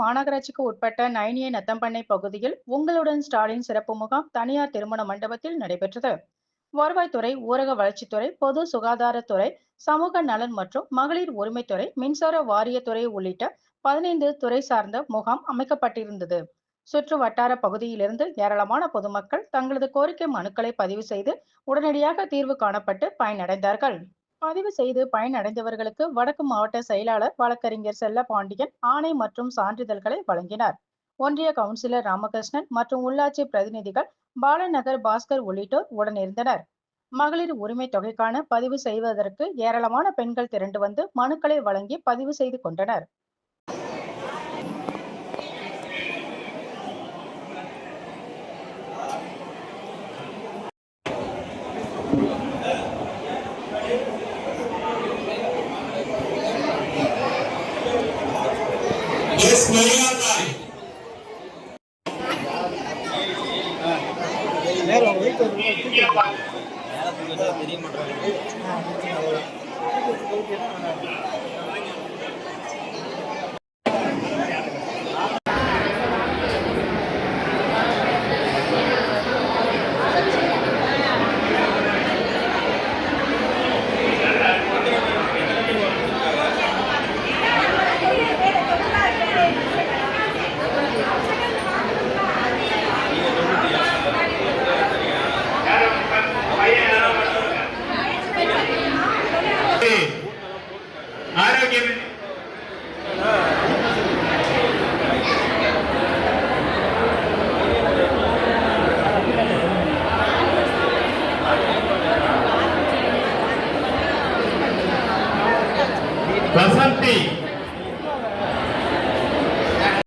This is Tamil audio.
மாநகராட்சிக்கு உட்பட்ட நைனியை நத்தம்பண்ணை பகுதியில் உங்களுடன் ஸ்டாலின் சிறப்பு முகாம் தனியார் திருமண மண்டபத்தில் நடைபெற்றது. வருவாய்த்துறை ஊரக வளர்ச்சித்துறை பொது சுகாதாரத்துறை சமூக நலன் மற்றும் மகளிர் உரிமைத்துறை மின்சார வாரியத்துறை உள்ளிட்ட பதினைந்து துறை சார்ந்த முகாம் அமைக்கப்பட்டிருந்தது. சுற்று வட்டார பகுதியிலிருந்து ஏராளமான பொதுமக்கள் தங்களது கோரிக்கை மனுக்களை பதிவு செய்து உடனடியாக தீர்வு காணப்பட்டு பயனடைந்தார்கள். பதிவு செய்து பயனடைந்தவர்களுக்கு வடக்கு மாவட்ட செயலாளர் வழக்கறிஞர் செல்ல பாண்டியன் ஆணை மற்றும் சான்றிதழ்களை வழங்கினார். ஒன்றிய கவுன்சிலர் ராமகிருஷ்ணன் மற்றும் உள்ளாட்சி பிரதிநிதிகள் பாலநகர் பாஸ்கர் உள்ளிட்டோர் உடனிருந்தனர். மகளிர் உரிமை தொகைக்கான பதிவு செய்வதற்கு ஏராளமான பெண்கள் திரண்டு வந்து மனுக்களை வழங்கி பதிவு செய்து கொண்டனர். Yes, Maria. ஆரோக்கியம். வசந்தி.